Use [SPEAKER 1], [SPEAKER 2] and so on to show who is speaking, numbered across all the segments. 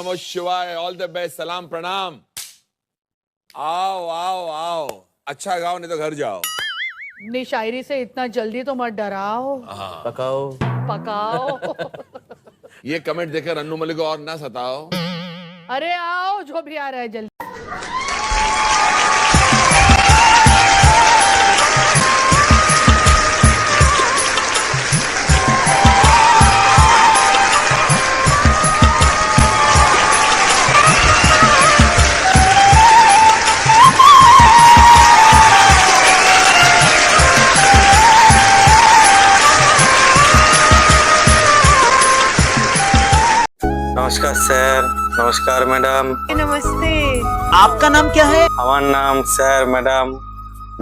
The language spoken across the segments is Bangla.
[SPEAKER 1] नमः शिवाय ऑल द बेस्ट सलाम प्रणाम आओ आओ आओ। अच्छा गाओ नहीं तो घर जाओ।
[SPEAKER 2] अपनी शायरी से इतना जल्दी तो मत डराओ।
[SPEAKER 3] पकाओ।
[SPEAKER 2] पकाओ।
[SPEAKER 1] ये कमेंट देखकर अन्नू मलिक को और ना सताओ।
[SPEAKER 2] अरे आओ जो भी आ रहा है जल्दी
[SPEAKER 4] নমস্কার স্যার নমস্কার ম্যাডাম
[SPEAKER 5] नमस्ते
[SPEAKER 3] आपका नाम क्या है
[SPEAKER 4] আমার নাম স্যার ম্যাডাম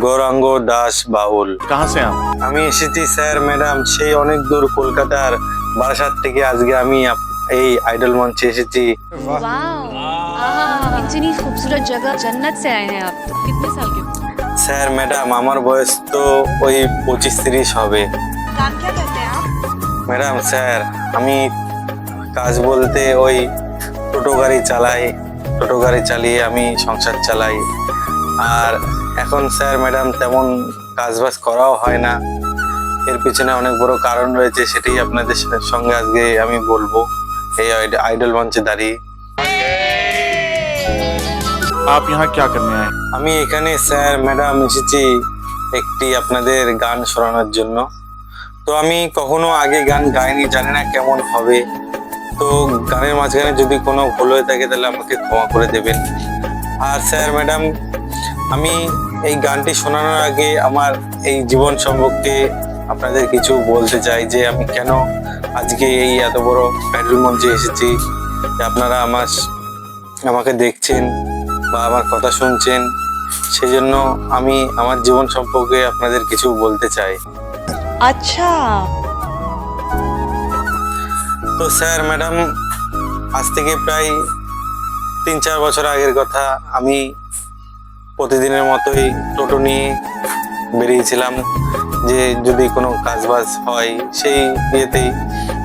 [SPEAKER 4] গৌরাঙ্গ দাস বাউল
[SPEAKER 3] कहाँ से आप
[SPEAKER 4] আমি এসেছি স্যার ম্যাডাম সেই অনেক দূর কলকাতার বারাসাত থেকে আজকে আমি আপ- এই আইডল মঞ্চে এসেছি
[SPEAKER 6] वाह इतनी खूबसूरत जगह जन्नत से आए हैं आप तो कितने साल के
[SPEAKER 4] স্যার ম্যাডাম আমার বয়স তো ওই পঁচিশ তিরিশ হবে
[SPEAKER 5] काम क्या करते हैं आप
[SPEAKER 4] ম্যাডাম স্যার আমি কাজ বলতে ওই টোটো গাড়ি চালাই টোটো গাড়ি চালিয়ে আমি সংসার চালাই। আর এখন স্যার ম্যাডাম তেমন কাজ বাজ করাও হয় না। এর পিছনে অনেক বড় কারণ রয়েছে সেটাই আপনাদের সঙ্গে আজকে আমি বলব। এই আইডল মঞ্চে দাঁড়িয়ে।
[SPEAKER 3] আপ ইহা ক্যা করনে আয়ে
[SPEAKER 4] আমি এখানে স্যার ম্যাডাম এসেছি একটি আপনাদের গান শোনানোর জন্য। তো আমি কখনো আগে গান গাইনি জানি না কেমন হবে। তো গানের মাঝখানে যদি কোনো ভুল হয়ে থাকে, তাহলে আমাকে ক্ষমা করে দেবেন। আর স্যার, ম্যাডাম, আমি এই গানটি শোনানোর আগে আমার এই জীবন সম্পর্কে আপনাদের কিছু বলতে চাই যে আমি কেন আজকে এই এত বড় প্যাডেল মঞ্চে এসেছি, যে আপনারা আমার আমাকে দেখছেন বা আমার কথা শুনছেন। সেজন্য আমি আমার জীবন সম্পর্কে আপনাদের কিছু বলতে চাই।
[SPEAKER 5] আচ্ছা।
[SPEAKER 4] তো স্যার, ম্যাডাম, আজ থেকে প্রায় তিন চার বছর আগের কথা। আমি প্রতিদিনের মতোই টোটো নিয়ে বেরিয়েছিলাম যে যদি কোনো কাজবাজ হয় সেই ইয়েতেই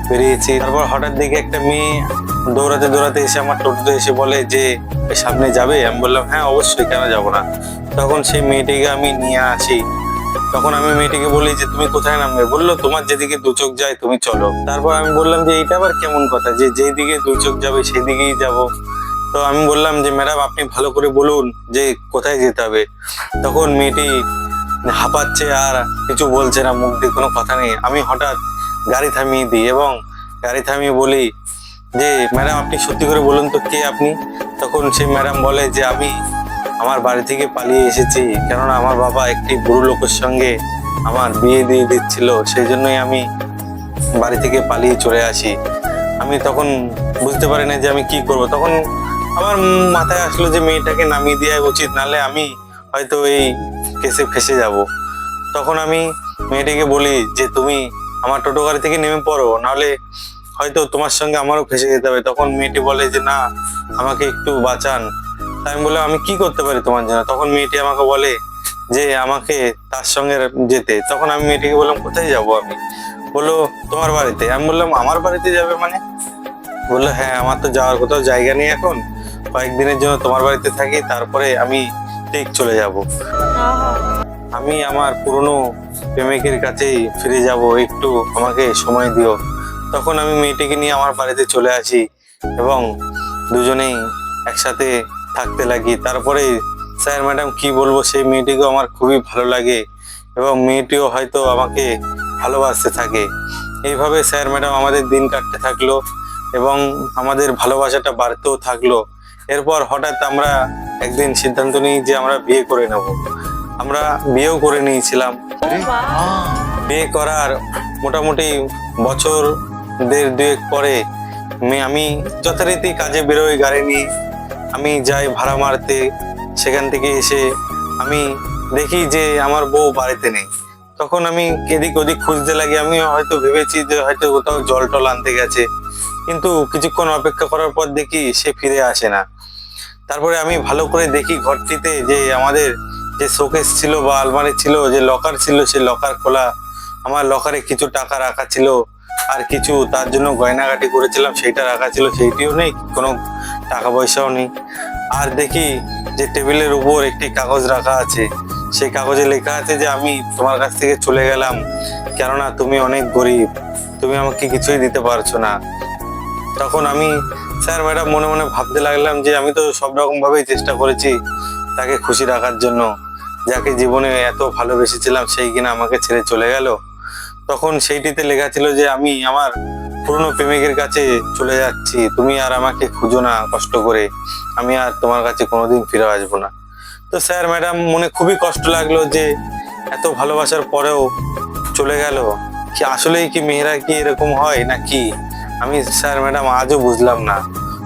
[SPEAKER 4] বেরিয়েছি। তারপর হঠাৎ দেখে একটা মেয়ে দৌড়াতে দৌড়াতে এসে আমার টোটোতে এসে বলে যে সামনে যাবে? আমি বললাম হ্যাঁ অবশ্যই, কেন যাব না? তখন সেই মেয়েটিকে আমি নিয়ে আসি। তখন আমি মেয়েটিকে বলি যে, তুমি কোথায় নামবে? বলল, তোমার যেদিকে দু চোখ যায়, তুমি চলো। তারপর আমি বললাম যে, এইটা আবার কেমন কথা? যে যেই দিকে দু চোখ যাবে সেই দিকেই যাব। তো আমি বললাম যে, ম্যাডাম, আপনি ভালো করে বলুন যে, কোথায় যেতে হবে? তখন মেয়েটি হাঁপাচ্ছে আর কিছু বলছে না, মুখ দিয়ে কোনো কথা নেই। আমি হঠাৎ গাড়ি থামিয়ে দিই এবং গাড়ি থামিয়ে বলি যে, ম্যাডাম, আপনি সত্যি করে বলুন তো, কে আপনি? তখন সেই ম্যাডাম বলে যে, আমি আমার বাড়ি থেকে পালিয়ে এসেছি। কেননা আমার বাবা একটি বুড়ো লোকের সঙ্গে আমার বিয়ে দিয়ে দিচ্ছিল, সেই জন্যই আমি বাড়ি থেকে পালিয়ে চলে আসি। আমি তখন বুঝতে পারি না যে আমি কি করব। তখন আমার মাথায় আসলো যে মেয়েটাকে নামিয়ে দেওয়া উচিত নালে আমি হয়তো এই কেসে ফেসে যাব। তখন আমি মেয়েটিকে বলি যে, তুমি আমার টোটো গাড়ি থেকে নেমে পড়ো, নাহলে হয়তো তোমার সঙ্গে আমারও ফেসে যেতে হবে। তখন মেয়েটি বলে যে, না, আমাকে একটু বাঁচান। আমি বললাম, আমি কি করতে পারি তোমার জন্য? তখন মেয়েটি আমাকে বলে যে, আমাকে তার সঙ্গে যেতে। তখন আমি মেয়েটিকে বললাম, কোথায় যাব আমি? বলল, তোমার বাড়িতে। আমি বললাম, আমার বাড়িতে যাবে মানে? বলল হ্যাঁ আমার তো যাওয়ার কোথাও জায়গা নেই এখন। কয়েকদিনের জন্য তোমার বাড়িতে থাকি, তারপরে আমি ঠিক চলে যাব। আমি আমার পুরনো প্রেমিকের কাছেই ফিরে যাব, একটু আমাকে সময় দিও। তখন আমি মেয়েটিকে নিয়ে আমার বাড়িতে চলে আসি এবং দুজনেই একসাথে থাকতে লাগি। তারপরে স্যার, ম্যাডাম কি বলব, সেই মেয়েটিকেও আমার খুবই ভালো লাগে এবং মেয়েটিও হয়তো আমাকে ভালোবাসতে থাকে। এইভাবে স্যার, ম্যাডাম আমাদের দিন কাটতে থাকল এবং আমাদের ভালোবাসাটা বাড়তেও থাকল। এরপর হঠাৎ আমরা একদিন সিদ্ধান্ত নিই যে আমরা বিয়ে করে নেব। আমরা বিয়েও করে নিয়েছিলাম। বিয়ে করার মোটামুটি বছর দেড় দুয়েক পরে আমি যথারীতি কাজে বেরোই গাড়ি নিয়ে। আমি যাই ভাড়া মারতে, সেখান থেকে এসে আমি দেখি যে আমার বউ বাড়িতে নেই। তখন আমি এদিক ওদিক খুঁজতে লাগি, আমি হয়তো ভেবেছি যে হয়তো কোথাও জল টল আনতে গেছে। কিন্তু কিছুক্ষণ অপেক্ষা করার পর দেখি সে ফিরে আসে না। তারপরে আমি ভালো করে দেখি ঘরটিতে যে আমাদের যে শোকেস ছিল বা আলমারি ছিল, যে লকার ছিল, সে লকার খোলা। আমার লকারে কিছু টাকা রাখা ছিল। আর কিছু তার জন্য গয়নাগাটি করেছিলাম, সেইটা রাখা ছিল, সেইটিও নেই, কোনো টাকা পয়সাও নেই। আর দেখি যে টেবিলের উপর একটি কাগজ রাখা আছে, সেই কাগজে লেখা আছে যে আমি তোমার কাছ থেকে চলে গেলাম, কেননা তুমি অনেক গরিব, তুমি আমাকে কিছুই দিতে পারছ না। তখন আমি, স্যার ম্যাডাম মনে মনে ভাবতে লাগলাম যে আমি তো সব রকমভাবেই চেষ্টা করেছি তাকে খুশি রাখার জন্য, যাকে জীবনে এত ভালোবেসেছিলাম, সেই কিনা আমাকে ছেড়ে চলে গেল। তখন সেইটিতে লেখা ছিল যে আমি আমার পুরনো প্রেমিকের কাছে চলে যাচ্ছি। তুমি আর আমাকে খুঁজো না কষ্ট করে। আমি আর তোমার কাছে কোনোদিন ফিরে আসব না। তো স্যার, ম্যাডাম, মনে খুবই কষ্ট লাগল যে এত ভালোবাসার পরেও চলে গেল। কি আসলেই কি মেয়েরা কি এরকম হয় নাকি? আমি স্যার, ম্যাডাম, আজও বুঝলাম না।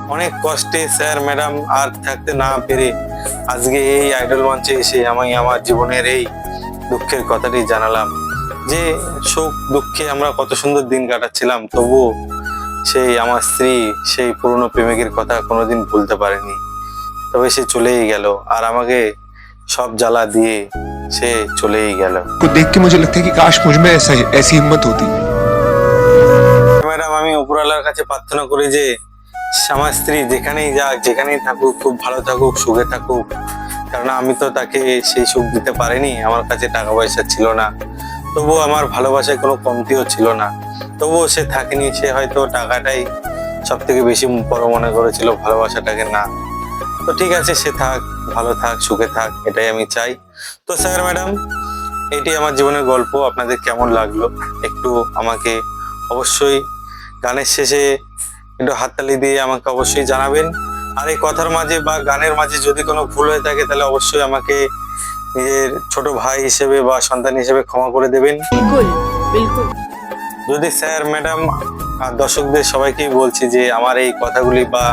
[SPEAKER 4] অনেক কষ্টে স্যার, ম্যাডাম, আর থাকতে না পেরে আজকে এই আইডল মঞ্চে এসে আমি আমার জীবনের এই দুঃখের কথাটি জানালাম। যে সুখ দুঃখে আমরা কত সুন্দর দিন কাটাচ্ছিলাম তবু সেই আমার স্ত্রী সেই পুরনো প্রেমিকের কথা কোনোদিন ভুলতে পারেনি। তবে সে চলেই গেল আর আমাকে সব জ্বালা দিয়ে সে চলেই গেল।
[SPEAKER 7] দেখতে মুঝে লাগতে কি কাশ মুঝমে এসি হিম্মত হতি
[SPEAKER 4] ম্যাডাম আমি উপরালার কাছে প্রার্থনা করি যে আমার স্ত্রী যেখানেই যাক যেখানেই থাকুক খুব ভালো থাকুক সুখে থাকুক। কারণ আমি তো তাকে সেই সুখ দিতে পারিনি আমার কাছে টাকা পয়সা ছিল না। তবুও আমার ভালোবাসায় কোনো কমতিও ছিল না। তবুও সে থাকেনি, সে হয়তো টাকাটাই সব থেকে বেশি বড় মনে করেছিল, ভালোবাসাটাকে না। তো ঠিক আছে, সে থাক, ভালো থাক, সুখে থাক, এটাই আমি চাই। তো স্যার, ম্যাডাম, এটি আমার জীবনের গল্প, আপনাদের কেমন লাগল? একটু আমাকে অবশ্যই গানের শেষে একটু হাততালি দিয়ে আমাকে অবশ্যই জানাবেন। আর এই কথার মাঝে বা গানের মাঝে যদি কোনো ভুল হয়ে থাকে, তাহলে অবশ্যই আমাকে নিজের ছোট ভাই হিসেবে বা সন্তান হিসেবে ক্ষমা করে দেবেন
[SPEAKER 2] बिल्कुल बिल्कुल
[SPEAKER 4] যদি স্যার ম্যাডাম আর দর্শকদের সবাইকেই বলছি যে আমার এই কথাগুলি বা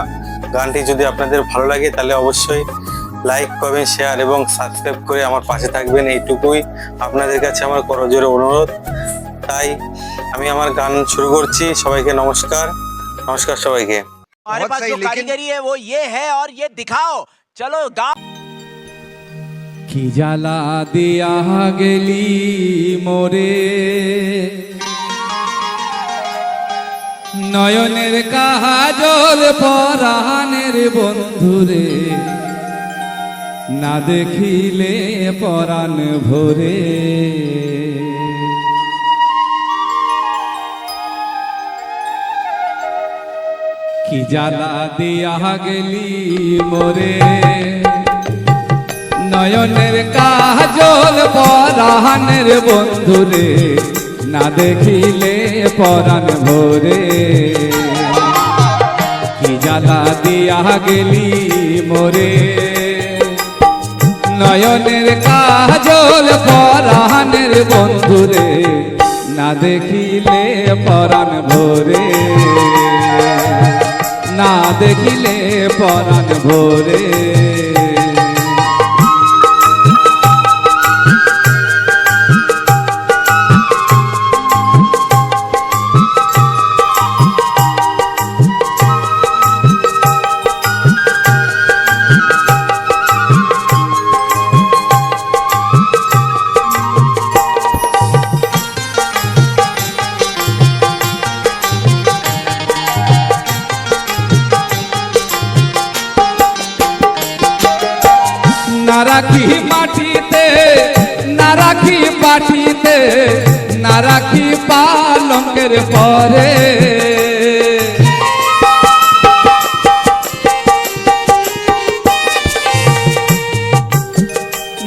[SPEAKER 4] গানটি যদি আপনাদের ভালো লাগে তাহলে অবশ্যই লাইক কমেন্ট শেয়ার এবং সাবস্ক্রাইব করে আমার পাশে থাকবেন এইটুকুই আপনাদের কাছে আমার করজোরে অনুরোধ তাই আমি আমার গান শুরু করছি সবাইকে নমস্কার নমস্কার সবাইকে
[SPEAKER 8] हमारे पास जो कारीगरी है वो ये है और ये दिखाओ चलो गाओ
[SPEAKER 9] কি জ্বালা দিয়া গেলি মোরে। নয়নের কাজল পরাণের বন্ধুরে না দেখিলে পরাণ ভরে। কি জ্বালা দিয়া গেলি মোরে? নয়নের কাজল পরাণের বন্ধুরে, না দেখিলে পরাণ ভোরে। কি জ্বালা দিয়া গেলি মোরে? নয়নের কাজল পরাণের বন্ধুরে, না দেখিলে পরাণ ভোরে। না দেখিলে পরাণ ভরে। রাখি পালঙ্কের পরে।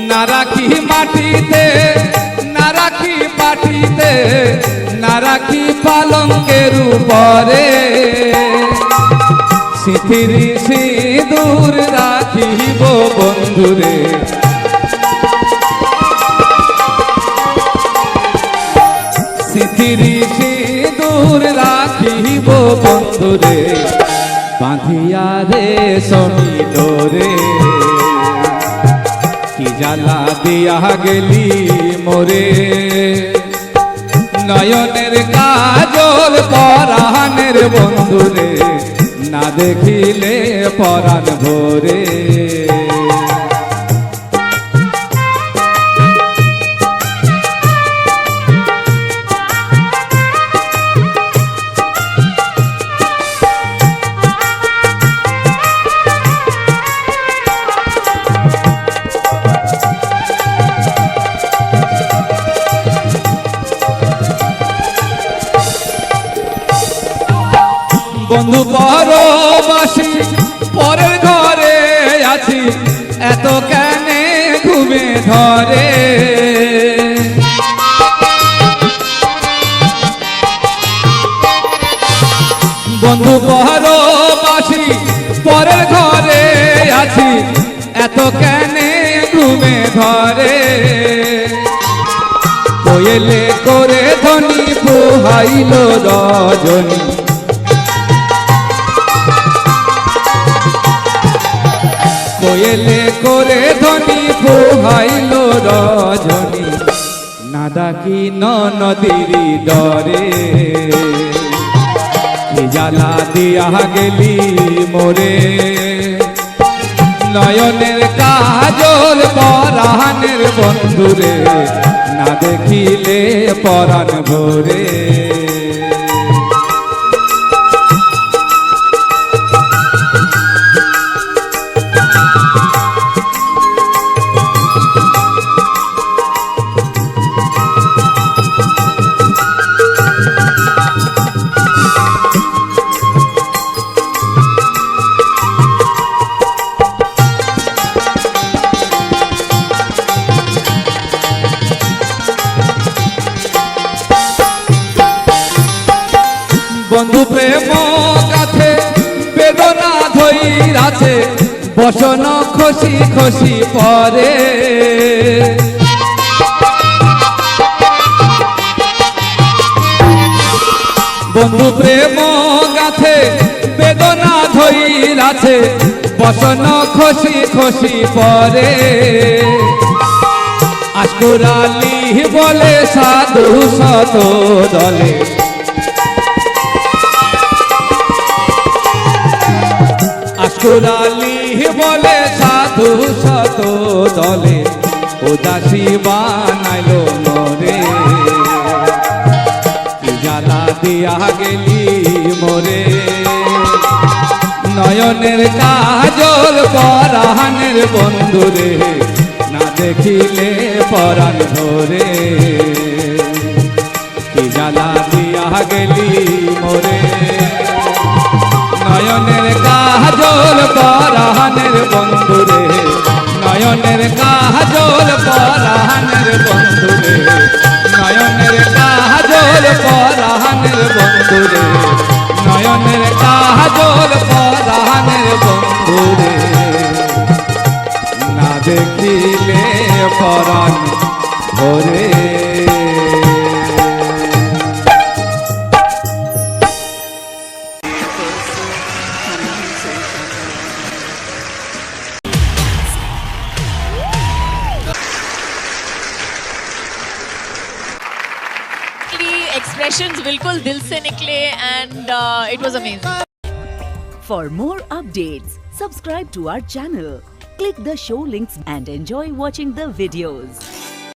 [SPEAKER 9] না রাখি মাটিতে, না রাখি পাটিতে, না রাখি পালঙ্কের উপরে। সিথির সিঁদুর রাখিব বন্ধুরে বন্ধুরে বাঁধিয়া রে। সমিদরে কি জ্বালা দিয়া গেলি মোরে? নয়নের কাজল পরাণের বন্ধুরে না দেখিলে পরাণ ভোরে। বন্ধু পরবাসী, পরের ঘরে আছি। এত কেনে ঘুমে ধরে। বন্ধু পরবাসী, পরের ঘরে আছি। এত কেনে ঘুমে ধরে। কোয়েলে করে ধনী পোহাইল রজনী। কোয়েলে করে ধনী পোহাইল রজনী। না ডাকি নদীর ডরে জ্বালা দিয়া গেলি মোরে। নয়নের কাজল পরাণের বন্ধুরে, না দেখিলে পরাণ ভোরে। বসন খসি খসি পরে। বন্ধু প্রেম গাছে বেদনা ধই আছে বসন খসি খসি পরে। আশকুরালি বলে সাধু শত দলে। আশকুরালি বলে, সাধু শত দলে উদাসী বানাইল মরে। জ্বালা দিয়া গেলি মোরে। নয়নের কাজল পরাণের বন্ধুরে না দেখিলে পরাণ ধরে। কি জ্বালা দিয়া গেলি মোরে। নয়নের কাজল পরাণের বন্ধুরে নয়নের কাজল পরাহানের বন্ধুরে নয়নের কাজল পরাহানের বন্ধুরে। না দেখিলে পরাণ ভরে
[SPEAKER 6] बिल्कुल दिल से निकले and it was amazing
[SPEAKER 10] For more updates, subscribe to our channel, click the show links and enjoy watching the videos.